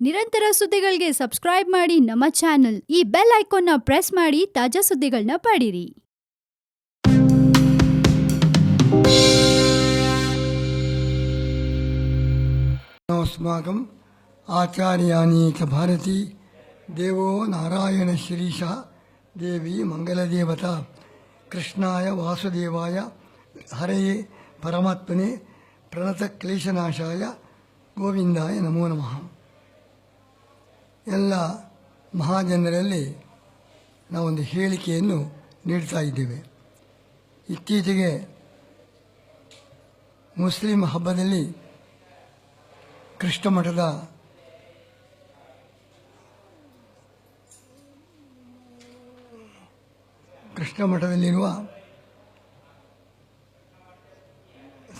ನಿರಂತರ ಸುದ್ದಿಗಳಿಗೆ ಸಬ್ಸ್ಕ್ರೈಬ್ ಮಾಡಿ ನಮ್ಮ ಚಾನೆಲ್ ಈ ಬೆಲ್ ಐಕಾನ್ನ ಪ್ರೆಸ್ ಮಾಡಿ ತಾಜಾ ಸುದ್ದಿಗಳನ್ನ ಪಡೀರಿ अस्माकम् आचार्याणी च भारती देवो नारायणशिरीशः देवी मङ्गलदेवता कृष्णाय वासुदेवाय हरये परमात्मने ಪ್ರಣತಕ್ಲೇಶನಾಶಾಯ ಗೋವಿಂದಾಯ ನಮೋ ನಮಃ ಎಲ್ಲ ಮಹಾಜನರಲ್ಲಿ ನಾವೊಂದು ಹೇಳಿಕೆಯನ್ನು ನೀಡ್ತಾ ಇದ್ದೇವೆ. ಇತ್ತೀಚೆಗೆ ಮುಸ್ಲಿಂ ಹಬ್ಬದಲ್ಲಿ ಕೃಷ್ಣ ಮಠದ ಕೃಷ್ಣ ಮಠದಲ್ಲಿರುವ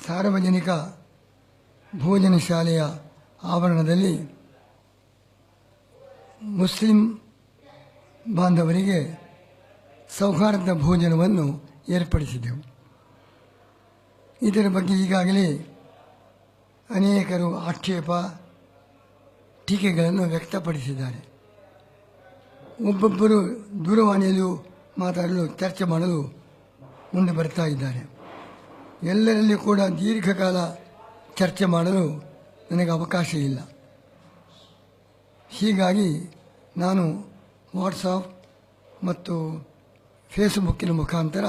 ಸಾರ್ವಜನಿಕ ಭೋಜನ ಶಾಲೆಯ ಆವರಣದಲ್ಲಿ ಮುಸ್ಲಿಂ ಬಾಂಧವರಿಗೆ ಸೌಹಾರ್ದ ಭೋಜನವನ್ನು ಏರ್ಪಡಿಸಿದೆವು. ಇದರ ಬಗ್ಗೆ ಈಗಾಗಲೇ ಅನೇಕರು ಆಕ್ಷೇಪ, ಟೀಕೆಗಳನ್ನು ವ್ಯಕ್ತಪಡಿಸಿದ್ದಾರೆ. ಒಬ್ಬೊಬ್ಬರು ದೂರವಾಣಿಯಲ್ಲೂ ಮಾತಾಡಲು ಚರ್ಚೆ ಮಾಡಲು ಮುಂದೆ ಬರ್ತಾ ಇದ್ದಾರೆ. ಎಲ್ಲರಲ್ಲಿ ಕೂಡ ದೀರ್ಘಕಾಲ ಚರ್ಚೆ ಮಾಡಲು ನನಗೆ ಅವಕಾಶ ಇಲ್ಲ. ಹೀಗಾಗಿ ನಾನು ವಾಟ್ಸಾಪ್ ಮತ್ತು ಫೇಸ್ಬುಕ್ಕಿನ ಮುಖಾಂತರ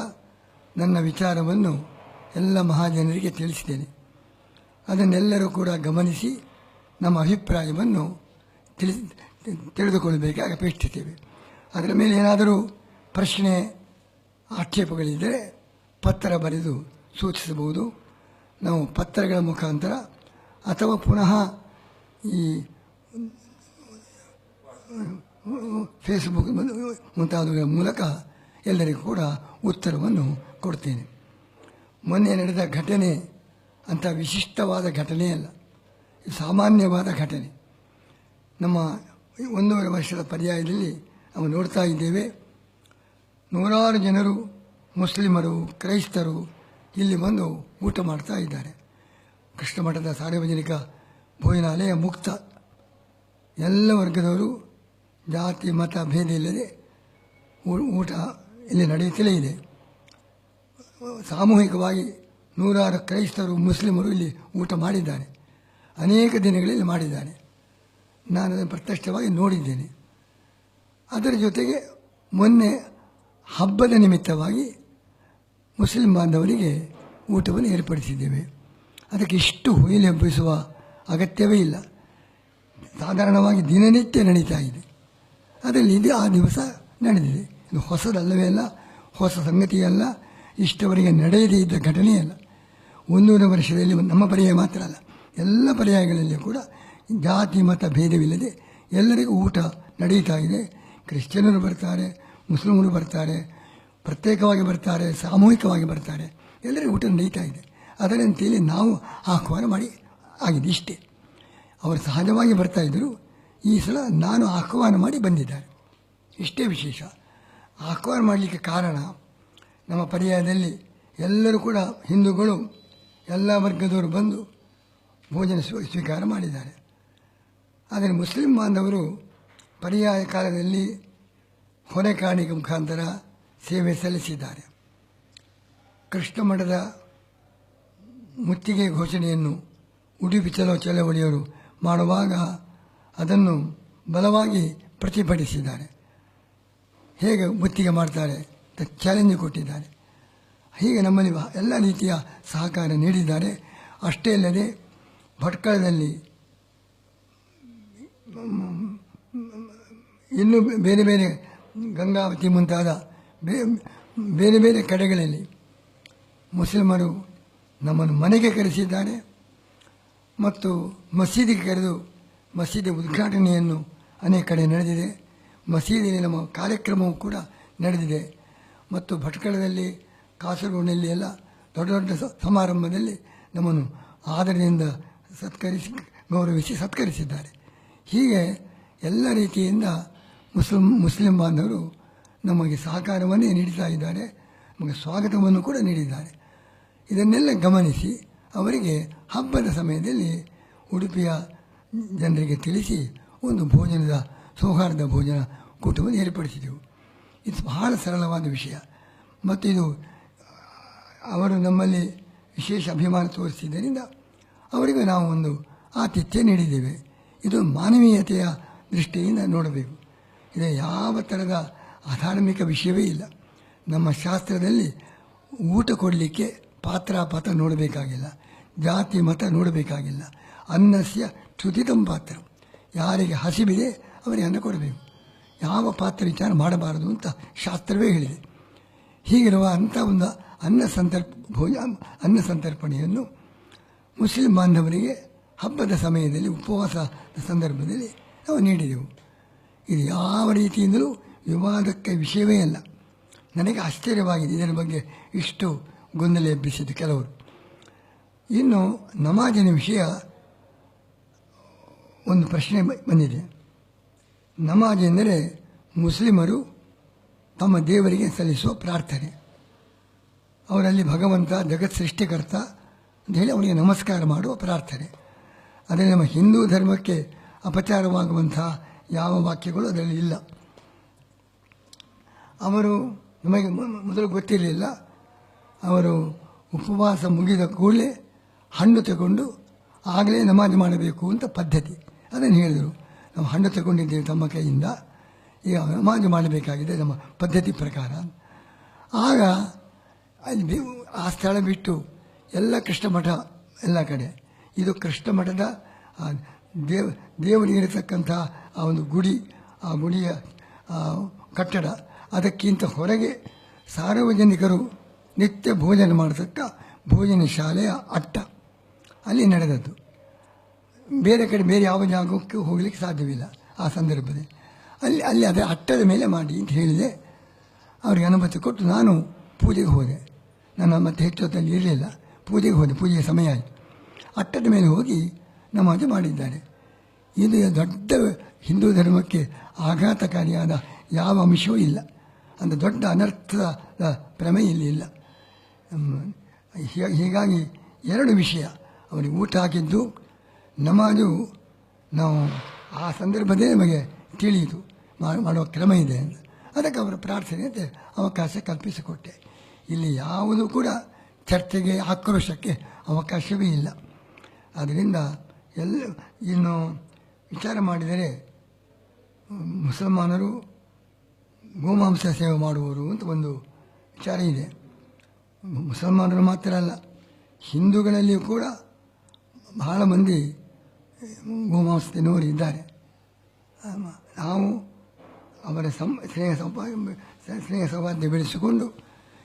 ನನ್ನ ವಿಚಾರವನ್ನು ಎಲ್ಲ ಮಹಾಜನರಿಗೆ ತಿಳಿಸಿದ್ದೇನೆ. ಅದನ್ನೆಲ್ಲರೂ ಕೂಡ ಗಮನಿಸಿ ನಮ್ಮ ಅಭಿಪ್ರಾಯವನ್ನು ತಿಳಿ ತಿಳಿದುಕೊಳ್ಳಬೇಕಾಗಿ ಅಪೇಕ್ಷಿಸುತ್ತೇವೆ. ಅದರ ಮೇಲೆ ಏನಾದರೂ ಪ್ರಶ್ನೆ, ಆಕ್ಷೇಪಗಳಿದ್ದರೆ ಪತ್ರ ಬರೆದು ಸೂಚಿಸಬಹುದು. ನಾವು ಪತ್ರಗಳ ಮುಖಾಂತರ ಅಥವಾ ಪುನಃ ಈ ಫೇಸ್ಬುಕ್ ಮುಂತಾದವುಗಳ ಮೂಲಕ ಎಲ್ಲರಿಗೂ ಕೂಡ ಉತ್ತರವನ್ನು ಕೊಡ್ತೇನೆ. ಮೊನ್ನೆ ನಡೆದ ಘಟನೆ ಅಂಥ ವಿಶಿಷ್ಟವಾದ ಘಟನೆಯಲ್ಲ ಸಾಮಾನ್ಯವಾದ ಘಟನೆ. ನಮ್ಮ ಒಂದೂವರೆ ವರ್ಷದ ಪರ್ಯಾಯದಲ್ಲಿ ನಾವು ನೋಡ್ತಾ ಇದ್ದೇವೆ, ನೂರಾರು ಜನರು ಮುಸ್ಲಿಮರು, ಕ್ರೈಸ್ತರು ಇಲ್ಲಿ ಬಂದು ಊಟ ಮಾಡ್ತಾ ಇದ್ದಾರೆ. ಕೃಷ್ಣ ಮಠದ ಸಾರ್ವಜನಿಕ ಭೋಜನಾಲಯ ಮುಕ್ತ. ಎಲ್ಲ ವರ್ಗದವರು ಜಾತಿ, ಮತ ಭೇದ ಇಲ್ಲದೆ ಊಟ ಇಲ್ಲಿ ನಡೆಯುತ್ತಲೇ ಇದೆ. ಸಾಮೂಹಿಕವಾಗಿ ನೂರಾರು ಕ್ರೈಸ್ತರು, ಮುಸ್ಲಿಮರು ಇಲ್ಲಿ ಊಟ ಮಾಡಿದ್ದಾರೆ. ಅನೇಕ ದಿನಗಳಲ್ಲಿ ಮಾಡಿದ್ದಾರೆ. ನಾನು ಅದನ್ನು ಪ್ರತ್ಯಕ್ಷವಾಗಿ ನೋಡಿದ್ದೇನೆ. ಅದರ ಜೊತೆಗೆ ಮೊನ್ನೆ ಹಬ್ಬದ ನಿಮಿತ್ತವಾಗಿ ಮುಸ್ಲಿಂ ಬಾಂಧವರಿಗೆ ಊಟವನ್ನು ಏರ್ಪಡಿಸಿದ್ದೇವೆ. ಅದಕ್ಕೆ ಇಷ್ಟು ಹುಯಿಲೆಬ್ಬಿಸುವ ಅಗತ್ಯವೇ ಇಲ್ಲ. ಸಾಧಾರಣವಾಗಿ ದಿನನಿತ್ಯ ನಡೀತಾ ಇದೆ. ಅದರಲ್ಲಿ ಇದು ಆ ದಿವಸ ನಡೆದಿದೆ. ಇದು ಹೊಸದಲ್ಲವೇ ಅಲ್ಲ, ಹೊಸ ಸಂಗತಿಯಲ್ಲ ಇಷ್ಟವರೆಗೆ ನಡೆಯದೇ ಇದ್ದ ಘಟನೆಯಲ್ಲ ಒಂದೂವರೆ ವರ್ಷದಲ್ಲಿ ನಮ್ಮ ಪರ್ಯಾಯ ಮಾತ್ರ ಅಲ್ಲ. ಎಲ್ಲ ಪರ್ಯಾಯಗಳಲ್ಲಿ ಕೂಡ ಜಾತಿ, ಮತ ಭೇದವಿಲ್ಲದೆ ಎಲ್ಲರಿಗೂ ಊಟ ನಡೀತಾ ಇದೆ. ಕ್ರಿಶ್ಚಿಯನರು ಬರ್ತಾರೆ, ಮುಸ್ಲಿಮರು ಬರ್ತಾರೆ, ಪ್ರತ್ಯೇಕವಾಗಿ ಬರ್ತಾರೆ, ಸಾಮೂಹಿಕವಾಗಿ ಬರ್ತಾರೆ. ಎಲ್ಲರಿಗೂ ಊಟ ನಡೀತಾ ಇದೆ. ಅದರಂತೆಯೇ ನಾವು ಆಹ್ವಾನ ಮಾಡಿ ಆಗಿದೆ ಇಷ್ಟೇ. ಅವರು ಸಹಜವಾಗಿ ಬರ್ತಾ ಇದ್ದರು. ಈ ಸಲ ನಾನು ಆಹ್ವಾನ ಮಾಡಿ ಬಂದಿದ್ದಾರೆ. ಇಷ್ಟೇ ವಿಶೇಷ. ಆಹ್ವಾನ ಮಾಡಲಿಕ್ಕೆ ಕಾರಣ ನಮ್ಮ ಪರ್ಯಾಯದಲ್ಲಿ ಎಲ್ಲರೂ ಕೂಡ ಹಿಂದೂಗಳು, ಎಲ್ಲ ವರ್ಗದವರು ಬಂದು ಭೋಜನ ಸ್ವ- ಸ್ವೀಕಾರ ಮಾಡಿದ್ದಾರೆ. ಆದರೆ ಮುಸ್ಲಿಂ ಬಾಂಧವರು ಪರ್ಯಾಯ ಕಾಲದಲ್ಲಿ ಹೊರೆ ಕಾಣಿಕೆ ಮುಖಾಂತರ ಸೇವೆ ಸಲ್ಲಿಸಿದ್ದಾರೆ. ಕೃಷ್ಣ ಮಠದ ಮುತ್ತಿಗೆ ಘೋಷಣೆಯನ್ನು ಉಡುಪಿ ಚಲೋ ಚಳವಳಿಯವರು ಮಾಡುವಾಗ ಅದನ್ನು ಬಲವಾಗಿ ಪ್ರತಿಭಟಿಸಿದ್ದಾರೆ. ಹೇಗೆ ಮುತ್ತಿಗೆ ಮಾಡ್ತಾರೆ ಅಂತ ಚಾಲೆಂಜ್ ಕೊಟ್ಟಿದ್ದಾರೆ. ಹೀಗೆ ನಮ್ಮಲ್ಲಿ ಎಲ್ಲ ರೀತಿಯ ಸಹಕಾರ ನೀಡಿದ್ದಾರೆ. ಅಷ್ಟೇ ಅಲ್ಲದೆ ಭಟ್ಕಳದಲ್ಲಿ ಇನ್ನೂ ಬೇರೆ ಬೇರೆ ಗಂಗಾವತಿ ಮುಂತಾದ ಬೇರೆ ಬೇರೆ ಕಡೆಗಳಲ್ಲಿ ಮುಸ್ಲಿಮರು ನಮ್ಮನ್ನು ಮನೆಗೆ ಕರೆಸಿದ್ದಾರೆ. ಮತ್ತು ಮಸೀದಿಗೆ ಕರೆದು ಮಸೀದಿ ಉದ್ಘಾಟನೆಯನ್ನು ಅನೇಕ ಕಡೆ ನಡೆದಿದೆ. ಮಸೀದಿಯಲ್ಲಿ ನಮ್ಮ ಕಾರ್ಯಕ್ರಮವೂ ಕೂಡ ನಡೆದಿದೆ. ಮತ್ತು ಭಟ್ಕಳದಲ್ಲಿ, ಕಾಸರಗೋಡಿನಲ್ಲಿ ಎಲ್ಲ ದೊಡ್ಡ ದೊಡ್ಡ ಸಮಾರಂಭದಲ್ಲಿ ನಮ್ಮನ್ನು ಆದರದಿಂದ ಸತ್ಕರಿಸಿ, ಗೌರವಿಸಿ ಸತ್ಕರಿಸಿದ್ದಾರೆ. ಹೀಗೆ ಎಲ್ಲ ರೀತಿಯಿಂದ ಮುಸ್ಲಿಂ ಮುಸ್ಲಿಂ ಬಾಂಧವರು ನಮಗೆ ಸಹಕಾರವನ್ನೇ ನೀಡುತ್ತಾ ಇದ್ದಾರೆ. ನಮಗೆ ಸ್ವಾಗತವನ್ನು ಕೂಡ ನೀಡಿದ್ದಾರೆ. ಇದನ್ನೆಲ್ಲ ಗಮನಿಸಿ ಅವರಿಗೆ ಹಬ್ಬದ ಸಮಯದಲ್ಲಿ ಉಡುಪಿಯ ಜನರಿಗೆ ತಿಳಿಸಿ ಒಂದು ಭೋಜನದ ಸೌಹಾರ್ದ ಭೋಜನ ಕೂಟವನ್ನು ಏರ್ಪಡಿಸಿದೆವು. ಇದು ಬಹಳ ಸರಳವಾದ ವಿಷಯ. ಮತ್ತು ಇದು ಅವರು ನಮ್ಮಲ್ಲಿ ವಿಶೇಷ ಅಭಿಮಾನ ತೋರಿಸಿದ್ದರಿಂದ ಅವರಿಗೆ ನಾವು ಒಂದು ಆತಿಥ್ಯ ನೀಡಿದ್ದೇವೆ. ಇದು ಮಾನವೀಯತೆಯ ದೃಷ್ಟಿಯಿಂದ ನೋಡಬೇಕು. ಇದು ಯಾವ ಥರದ ಅಧಾರ್ಮಿಕ ವಿಷಯವೇ ಇಲ್ಲ. ನಮ್ಮ ಶಾಸ್ತ್ರದಲ್ಲಿ ಊಟ ಕೊಡಲಿಕ್ಕೆ ಪಾತ್ರ ಪಾತ್ರ ನೋಡಬೇಕಾಗಿಲ್ಲ. ಜಾತಿ ಮತ ನೋಡಬೇಕಾಗಿಲ್ಲ. ಅನ್ನಸ್ಯ ಚ್ಯುತಿತಂ ಪಾತ್ರ. ಯಾರಿಗೆ ಹಸಿವಿದೆ ಅವರಿಗೆ ಅನ್ನ ಕೊಡಬೇಕು. ಯಾವ ಪಾತ್ರ ವಿಚಾರ ಮಾಡಬಾರದು ಅಂತ ಶಾಸ್ತ್ರವೇ ಹೇಳಿದೆ. ಹೀಗಿರುವ ಅಂಥ ಒಂದು ಅನ್ನ ಸಂತರ್ಪ ಭೋಜ ಅನ್ನ ಸಂತರ್ಪಣೆಯನ್ನು ಮುಸ್ಲಿಂ ಬಾಂಧವರಿಗೆ ಹಬ್ಬದ ಸಮಯದಲ್ಲಿ ಉಪವಾಸದ ಸಂದರ್ಭದಲ್ಲಿ ನಾವು ನೀಡಿದೆವು. ಇದು ಯಾವ ರೀತಿಯಿಂದಲೂ ವಿವಾದಕ್ಕೆ ವಿಷಯವೇ ಅಲ್ಲ. ನನಗೆ ಆಶ್ಚರ್ಯವಾಗಿದೆ. ಇದರ ಬಗ್ಗೆ ಇಷ್ಟು ಗೊಂದಲ ಎಬ್ಬಿಸಿದ್ದು ಕೆಲವರು. ಇನ್ನು ನಮಾಜಿನ ವಿಷಯ ಒಂದು ಪ್ರಶ್ನೆ ಬಂದಿದೆ. ನಮಾಜ್ ಎಂದರೆ ಮುಸ್ಲಿಮರು ತಮ್ಮ ದೇವರಿಗೆ ಸಲ್ಲಿಸುವ ಪ್ರಾರ್ಥನೆ. ಅವರಲ್ಲಿ ಭಗವಂತ, ಜಗತ್ ಸೃಷ್ಟಿಕರ್ತ ಅಂತ ಹೇಳಿ ಅವನಿಗೆ ನಮಸ್ಕಾರ ಮಾಡುವ ಪ್ರಾರ್ಥನೆ. ಅದೇ ನಮ್ಮ ಹಿಂದೂ ಧರ್ಮಕ್ಕೆ ಅಪಚಾರವಾಗುವಂತಹ ಯಾವ ವಾಕ್ಯಗಳು ಅದರಲ್ಲಿ ಇಲ್ಲ. ಅವರು ನಮಗೆ ಮೊದಲು ಗೊತ್ತಿರಲಿಲ್ಲ. ಅವರು ಉಪವಾಸ ಮುಗಿದ ಕೂಡಲೇ ಹಣ್ಣು ತಗೊಂಡು ಆಗಲೇ ನಮಾಜ್ ಮಾಡಬೇಕು ಅಂತ ಪದ್ಧತಿ. ಅದನ್ನು ಹೇಳಿದರು. ನಾವು ಹಣ್ಣು ತಗೊಂಡಿದ್ದೇವೆ ತಮ್ಮ ಕೈಯಿಂದ. ಈಗ ನಮಾಜು ಮಾಡಬೇಕಾಗಿದೆ ನಮ್ಮ ಪದ್ಧತಿ ಪ್ರಕಾರ. ಆಗ ಅಲ್ಲಿ ಆ ಸ್ಥಳ ಬಿಟ್ಟು ಎಲ್ಲ ಕೃಷ್ಣಮಠ ಎಲ್ಲ ಕಡೆ. ಇದು ಕೃಷ್ಣ ಮಠದ ಆ, ದೇವ ದೇವರಿಗಿರತಕ್ಕಂಥ ಆ ಒಂದು ಗುಡಿ, ಆ ಗುಡಿಯ ಕಟ್ಟಡ. ಅದಕ್ಕಿಂತ ಹೊರಗೆ ಸಾರ್ವಜನಿಕರು ನಿತ್ಯ ಭೋಜನ ಮಾಡತಕ್ಕ ಭೋಜನ ಶಾಲೆಯ ಅಟ್ಟ. ಅಲ್ಲಿ ನಡೆದದ್ದು. ಬೇರೆ ಕಡೆ ಬೇರೆ ಯಾವ ಜಾಗಕ್ಕೆ ಹೋಗಲಿಕ್ಕೆ ಸಾಧ್ಯವಿಲ್ಲ ಆ ಸಂದರ್ಭದಲ್ಲಿ. ಅಲ್ಲಿ ಅಲ್ಲಿ ಅದೇ ಅಟ್ಟದ ಮೇಲೆ ಮಾಡಿ ಅಂತ ಹೇಳಿದೆ. ಅವರಿಗೆ ಅನುಮತಿ ಕೊಟ್ಟು ನಾನು ಪೂಜೆಗೆ ಹೋದೆ. ನಾನು ಮತ್ತೆ ಹೆಚ್ಚು ಹೊತ್ತಲ್ಲಿ ಇರಲಿಲ್ಲ. ಪೂಜೆಗೆ ಹೋದೆ. ಪೂಜೆಯ ಸಮಯ ಆಯಿತು. ಅಟ್ಟದ ಮೇಲೆ ಹೋಗಿ ನಮಾಜು ಮಾಡಿದ್ದಾರೆ. ಇದು ದೊಡ್ಡ ಹಿಂದೂ ಧರ್ಮಕ್ಕೆ ಆಘಾತಕಾರಿಯಾದ ಯಾವ ಅಂಶವೂ ಇಲ್ಲ. ಅಂತ ದೊಡ್ಡ ಅನರ್ಥದ ಪ್ರಮೇಯ ಇಲ್ಲಿ ಇಲ್ಲ. ಹೀಗಾಗಿ ಎರಡು ವಿಷಯ. ಅವರಿಗೆ ಊಟ ಹಾಕಿದ್ದು ನಮಾಜು ನಾವು ಆ ಸಂದರ್ಭದೇ ನಮಗೆ ತಿಳಿಯಿತು. ಮಾಡುವ ಕ್ರಮ ಇದೆ ಅಂತ. ಅದಕ್ಕೆ ಅವರ ಅಂತ ಅವಕಾಶ ಕಲ್ಪಿಸಿಕೊಟ್ಟೆ. ಇಲ್ಲಿ ಯಾವುದೂ ಕೂಡ ಚರ್ಚೆಗೆ, ಆಕ್ರೋಶಕ್ಕೆ ಅವಕಾಶವೇ ಇಲ್ಲ. ಆದ್ದರಿಂದ ಎಲ್ಲ, ಇನ್ನು ವಿಚಾರ ಮಾಡಿದರೆ, ಮುಸಲ್ಮಾನರು ಗೋಮಾಂಸ ಸೇವೆ ಮಾಡುವರು ಅಂತ ಒಂದು ವಿಚಾರ ಇದೆ. ಮುಸಲ್ಮಾನರು ಮಾತ್ರ ಅಲ್ಲ, ಹಿಂದೂಗಳಲ್ಲಿಯೂ ಕೂಡ ಬಹಳ ಮಂದಿ ಗೋಮಾಂಸ ತಿನ್ನುವವರು ಇದ್ದಾರೆ. ಆಮ, ನಾವು ಅವರ ಸಂ ಸ್ನೇಹ ಸಂಪ ಸ್ನೇಹ ಸೌಹಾರ್ದ ಬೆಳೆಸಿಕೊಂಡು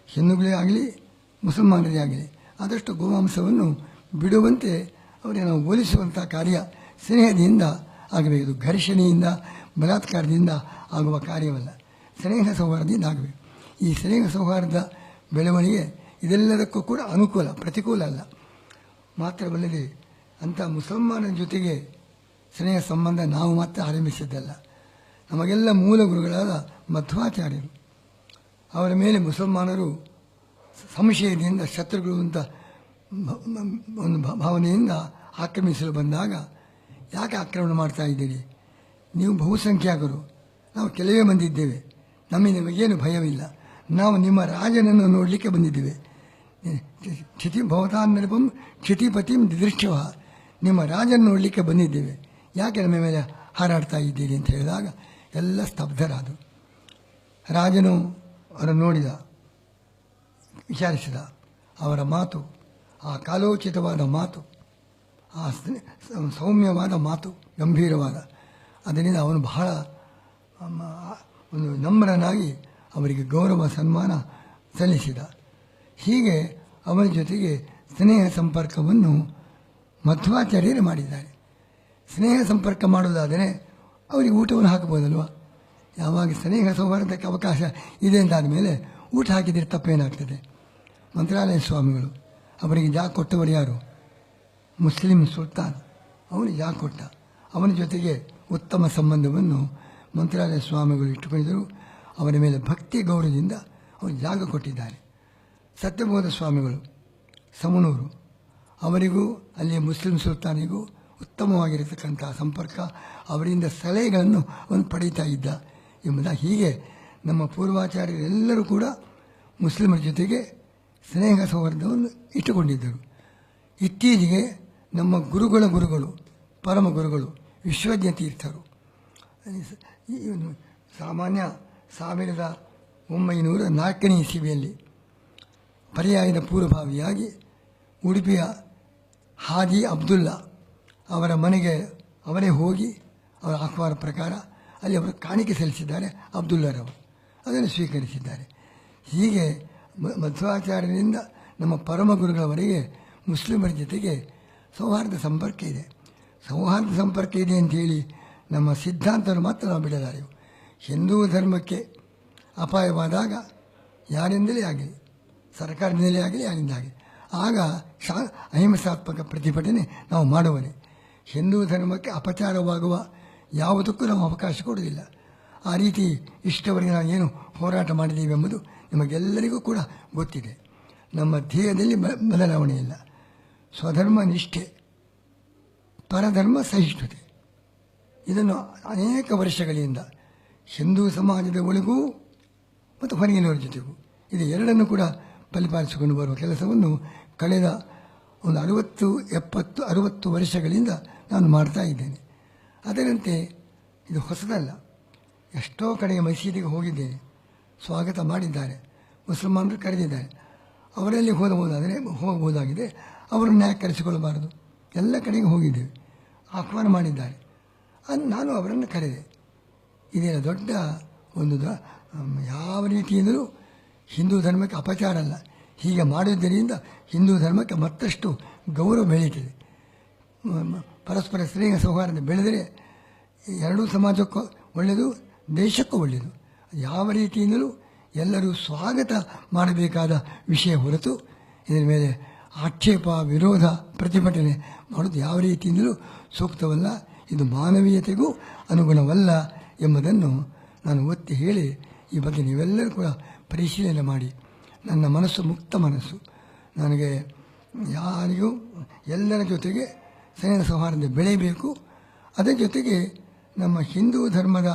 ಹಿಂದೂಗಳೇ ಆಗಲಿ ಮುಸಲ್ಮಾನರೇ ಆಗಲಿ ಆದಷ್ಟು ಗೋಮಾಂಸವನ್ನು ಬಿಡುವಂತೆ ಅವರಿಗೆ ನಾವು ಹೋಲಿಸುವಂಥ ಕಾರ್ಯ ಸ್ನೇಹದಿಂದ ಆಗಬೇಕು. ಘರ್ಷಣೆಯಿಂದ ಬಲಾತ್ಕಾರದಿಂದ ಆಗುವ ಕಾರ್ಯವಲ್ಲ. ಸ್ನೇಹ ಸೌಹಾರ್ದದಿಂದ ಆಗಬೇಕು. ಈ ಸ್ನೇಹ ಸೌಹಾರ್ದ ಬೆಳವಣಿಗೆ ಇದೆಲ್ಲದಕ್ಕೂ ಕೂಡ ಅನುಕೂಲ ಪ್ರತಿಕೂಲ ಅಲ್ಲ. ಮಾತ್ರವಲ್ಲದೆ ಅಂಥ ಮುಸಲ್ಮಾನರ ಜೊತೆಗೆ ಸ್ನೇಹ ಸಂಬಂಧ ನಾವು ಮಾತ್ರ ಆರಂಭಿಸಿದ್ದಲ್ಲ. ನಮಗೆಲ್ಲ ಮೂಲ ಗುರುಗಳಾದ ಮಧ್ವಾಚಾರ್ಯರು. ಅವರ ಮೇಲೆ ಮುಸಲ್ಮಾನರು ಸಂಶಯದಿಂದ, ಶತ್ರುಗಳು ಅಂತ ಒಂದು ಭಾವನೆಯಿಂದ ಆಕ್ರಮಿಸಲು ಬಂದಾಗ, ಯಾಕೆ ಆಕ್ರಮಣ ಮಾಡ್ತಾ ಇದ್ದೀರಿ? ನೀವು ಬಹುಸಂಖ್ಯಾಕರು. ನಾವು ಕೆಲವೇ ಬಂದಿದ್ದೇವೆ ನಮಗೆ ನಿಮಗೇನು ಭಯವಿಲ್ಲ. ನಾವು ನಿಮ್ಮ ರಾಜನನ್ನು ನೋಡಲಿಕ್ಕೆ ಬಂದಿದ್ದೇವೆ. ಕ್ಷಿತಿ ಭವತಾನ್ ಕ್ಷಿತಿಪತಿಂ ದಿದೃಷ್ಟವ ನಿಮ್ಮ ರಾಜನ ನೋಡಲಿಕ್ಕೆ ಬಂದಿದ್ದೇವೆ. ಯಾಕೆ ನಮ್ಮ ಮೇಲೆ ಹಾರಾಡ್ತಾ ಇದ್ದೀರಿ ಅಂತ ಹೇಳಿದಾಗ, ಎಲ್ಲ ಸ್ತಬ್ಧರಾದರು. ರಾಜನು ಅವರನ್ನು ನೋಡಿದ, ವಿಚಾರಿಸಿದ. ಅವರ ಮಾತು, ಆ ಕಾಲೋಚಿತವಾದ ಮಾತು, ಆ ಸೌಮ್ಯವಾದ ಮಾತು, ಗಂಭೀರವಾದ. ಅದರಿಂದ ಅವನು ಬಹಳ ಒಂದು ನಮ್ರನಾಗಿ ಅವರಿಗೆ ಗೌರವ, ಸನ್ಮಾನ ಸಲ್ಲಿಸಿದ. ಹೀಗೆ ಅವನ ಜೊತೆಗೆ ಸ್ನೇಹ ಸಂಪರ್ಕವನ್ನು ಮಧ್ವಾಚಾರ್ಯರು ಮಾಡಿದ್ದಾರೆ. ಸ್ನೇಹ ಸಂಪರ್ಕ ಮಾಡೋದಾದರೆ ಅವರಿಗೆ ಊಟವನ್ನು ಹಾಕಬಹುದಲ್ವ? ಯಾವಾಗ ಸ್ನೇಹ ಸೌಹಾರ್ದಕ್ಕೆ ಅವಕಾಶ ಇದೆ ಅಂತಾದ ಮೇಲೆ ಊಟ ಹಾಕಿದರೆ ತಪ್ಪೇನಾಗ್ತದೆ? ಮಂತ್ರಾಲಯ ಸ್ವಾಮಿಗಳು, ಅವರಿಗೆ ಜಾಗ ಕೊಟ್ಟವರು ಯಾರು? ಮುಸ್ಲಿಂ ಸುಲ್ತಾನ್. ಅವನು ಜಾ ಕೊಟ್ಟ. ಅವನ ಜೊತೆಗೆ ಉತ್ತಮ ಸಂಬಂಧವನ್ನು ಮಂತ್ರಾಲಯ ಸ್ವಾಮಿಗಳು ಇಟ್ಟುಕೊಂಡಿದ್ದರು. ಅವರ ಮೇಲೆ ಭಕ್ತಿ ಗೌರವದಿಂದ ಅವರು ಜಾಗ ಕೊಟ್ಟಿದ್ದಾರೆ. ಸತ್ಯಬೋಧ ಸ್ವಾಮಿಗಳು ಸಮಣೂರು ಅವರಿಗೂ ಅಲ್ಲಿ ಮುಸ್ಲಿಂ ಸುಲ್ತಾನಿಗೂ ಉತ್ತಮವಾಗಿರತಕ್ಕಂಥ ಸಂಪರ್ಕ ಅವರಿಂದ ಸಲಹೆಗಳನ್ನು ಅವನು ಪಡೀತಾ ಇದ್ದ ಎಂಬುದ ಹೀಗೆ ನಮ್ಮ ಪೂರ್ವಾಚಾರ್ಯರೆಲ್ಲರೂ ಕೂಡ ಮುಸ್ಲಿಮರ ಜೊತೆಗೆ ಸ್ನೇಹ ಸೌಹಾರ್ದವನ್ನು ಇಟ್ಟುಕೊಂಡಿದ್ದರು. ಇತ್ತೀಚೆಗೆ ನಮ್ಮ ಗುರುಗಳ ಗುರುಗಳು, ಪರಮ ಗುರುಗಳು, ವಿಶ್ವಜ್ಞ ತೀರ್ಥರು. ಸಾಮಾನ್ಯ ಸಾವಿರದ ಒಂಬೈನೂರ ನಾಲ್ಕನೇ ಇಸವಿಯಲ್ಲಿ ಪರ್ಯಾಯದ ಪೂರ್ವಭಾವಿಯಾಗಿ ಉಡುಪಿಯ ಹಾಜಿ ಅಬ್ದುಲ್ಲಾ ಅವರ ಮನೆಗೆ ಅವರೇ ಹೋಗಿ ಅವರ ಆಹ್ವಾನ ಪ್ರಕಾರ ಅಲ್ಲಿ ಅವರು ಕಾಣಿಕೆ ಸಲ್ಲಿಸಿದ್ದಾರೆ ಅಬ್ದುಲ್ಲರವರು. ಅದನ್ನು ಸ್ವೀಕರಿಸಿದ್ದಾರೆ. ಹೀಗೆ ಮಧ್ವಾಚಾರ್ಯರಿಂದ ನಮ್ಮ ಪರಮ ಗುರುಗಳವರೆಗೆ ಮುಸ್ಲಿಮರ ಜೊತೆಗೆ ಸೌಹಾರ್ದ ಸಂಪರ್ಕ ಇದೆ. ಸೌಹಾರ್ದ ಸಂಪರ್ಕ ಇದೆ ಅಂತೇಳಿ ನಮ್ಮ ಸಿದ್ಧಾಂತರು ಮಾತ್ರ ನಾವು ಬಿಡಲಾರೆವು ಹಿಂದೂ ಧರ್ಮಕ್ಕೆ ಅಪಾಯವಾದಾಗ ಯಾರಿಂದಲೇ ಆಗಲಿ, ಸರ್ಕಾರದಿಂದಲೇ ಆಗಲಿ ಯಾರಿಂದ ಆಗಲಿ ಆಗ ಶಾ ಅಹಿಂಸಾತ್ಮಕ ಪ್ರತಿಭಟನೆ ನಾವು ಮಾಡುವನೆ ಹಿಂದೂ ಧರ್ಮಕ್ಕೆ ಅಪಚಾರವಾಗುವ ಯಾವುದಕ್ಕೂ ನಾವು ಅವಕಾಶ ಕೊಡುವುದಿಲ್ಲ. ಆ ರೀತಿ ಇಷ್ಟವರೆಗೆ ನಾವು ಏನು ಹೋರಾಟ ಮಾಡಿದ್ದೀವಿ ಎಂಬುದು ನಿಮಗೆಲ್ಲರಿಗೂ ಕೂಡ ಗೊತ್ತಿದೆ. ನಮ್ಮ ಧ್ಯೇಯದಲ್ಲಿ ಬ- ಬದಲಾವಣೆ ಇಲ್ಲ. ಸ್ವಧರ್ಮ ನಿಷ್ಠೆ, ಪರಧರ್ಮ ಸಹಿಷ್ಣುತೆ. ಇದನ್ನು ಅನೇಕ ವರ್ಷಗಳಿಂದ ಹಿಂದೂ ಸಮಾಜದ ಒಳಗೂ ಮತ್ತು ಹೊರಗಿನವರ ಜೊತೆಗೂ, ಇದು ಎರಡನ್ನು ಕೂಡ ಪರಿಪಾಲಿಸಿಕೊಂಡು ಬರುವ ಕೆಲಸವನ್ನು ಕಳೆದ ಒಂದು ಅರುವತ್ತು ಎಪ್ಪತ್ತು, ಅರುವತ್ತು ವರ್ಷಗಳಿಂದ ನಾನು ಮಾಡ್ತಾ ಇದ್ದೇನೆ. ಅದರಂತೆ ಇದು ಹೊಸದಲ್ಲ. ಎಷ್ಟೋ ಕಡೆಗೆ ಮಸೀದಿಗೆ ಹೋಗಿದ್ದೇನೆ. ಸ್ವಾಗತ ಮಾಡಿದ್ದಾರೆ. ಮುಸಲ್ಮಾನರು ಕರೆದಿದ್ದಾರೆ. ಅವರಲ್ಲಿ ಹೋದಬಹುದಾದರೆ ಹೋಗಬಹುದಾಗಿದೆ. ಅವರನ್ನು ಯಾಕೆ ಕರೆಸಿಕೊಳ್ಳಬಾರದು. ಎಲ್ಲ ಕಡೆಗೆ ಹೋಗಿದ್ದೇವೆ. ಆಹ್ವಾನ ಮಾಡಿದ್ದಾರೆ. ಅದು ನಾನು ಅವರನ್ನು ಕರೆದೆ. ಇದೇನು ದೊಡ್ಡ ಒಂದು ಯಾವ ರೀತಿಯಿಂದಲೂ ಹಿಂದೂ ಧರ್ಮಕ್ಕೆ ಅಪಚಾರ ಅಲ್ಲ. ಹೀಗೆ ಮಾಡುವುದರಿಂದ ಹಿಂದೂ ಧರ್ಮಕ್ಕೆ ಮತ್ತಷ್ಟು ಗೌರವ ಬೆಳೀತದೆ ಪರಸ್ಪರ ಸ್ನೇಹ ಸೌಹಾರ್ದ ಬೆಳೆದರೆ ಎರಡೂ ಸಮಾಜಕ್ಕೂ ಒಳ್ಳೆಯದು, ದೇಶಕ್ಕೂ ಒಳ್ಳೆಯದು. ಯಾವ ರೀತಿಯಿಂದಲೂ ಎಲ್ಲರೂ ಸ್ವಾಗತ ಮಾಡಬೇಕಾದ ವಿಷಯ ಹೊರತು ಇದರ ಮೇಲೆ ಆಕ್ಷೇಪ, ವಿರೋಧ, ಪ್ರತಿಭಟನೆ ಮಾಡೋದು ಯಾವ ರೀತಿಯಿಂದಲೂ ಸೂಕ್ತವಲ್ಲ. ಇದು ಮಾನವೀಯತೆಗೂ ಅನುಗುಣವಲ್ಲ ಎಂಬುದನ್ನು ನಾನು ಒತ್ತಿ ಹೇಳಿ ಈ ಬಗ್ಗೆ ನೀವೆಲ್ಲರೂ ಕೂಡ ಪರಿಶೀಲನೆ ಮಾಡಿ. ನನ್ನ ಮನಸ್ಸು ಮುಕ್ತ ಮನಸ್ಸು. ನನಗೆ ಯಾರಿಗೂ ಎಲ್ಲರ ಜೊತೆಗೆ ಸ್ನೇಹ ಸೌಹಾರ್ದ ಬೆಳೆಯಬೇಕು. ಅದರ ಜೊತೆಗೆ ನಮ್ಮ ಹಿಂದೂ ಧರ್ಮದ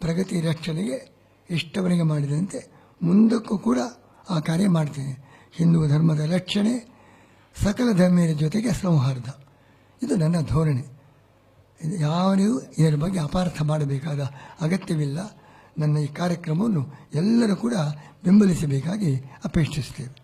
ಪ್ರಗತಿ ರಕ್ಷಣೆಗೆ ಇಷ್ಟವರಿಗೆ ಮಾಡಿದಂತೆ ಮುಂದಕ್ಕೂ ಕೂಡ ಆ ಕಾರ್ಯ ಮಾಡ್ತೇನೆ. ಹಿಂದೂ ಧರ್ಮದ ರಕ್ಷಣೆ, ಸಕಲ ಧರ್ಮೀಯರ ಜೊತೆಗೆ ಸೌಹಾರ್ದ. ಇದು ನನ್ನ ಧೋರಣೆ. ಯಾರಿಗೂ ಇದರ ಬಗ್ಗೆ ಅಪಾರ್ಥ ಮಾಡಬೇಕಾದ ಅಗತ್ಯವಿಲ್ಲ. ನನ್ನ ಈ ಕಾರ್ಯಕ್ರಮವನ್ನು ಎಲ್ಲರೂ ಕೂಡ ಬೆಂಬಲಿಸಬೇಕಾಗಿ ಅಪೇಕ್ಷಿಸ್ತೇವೆ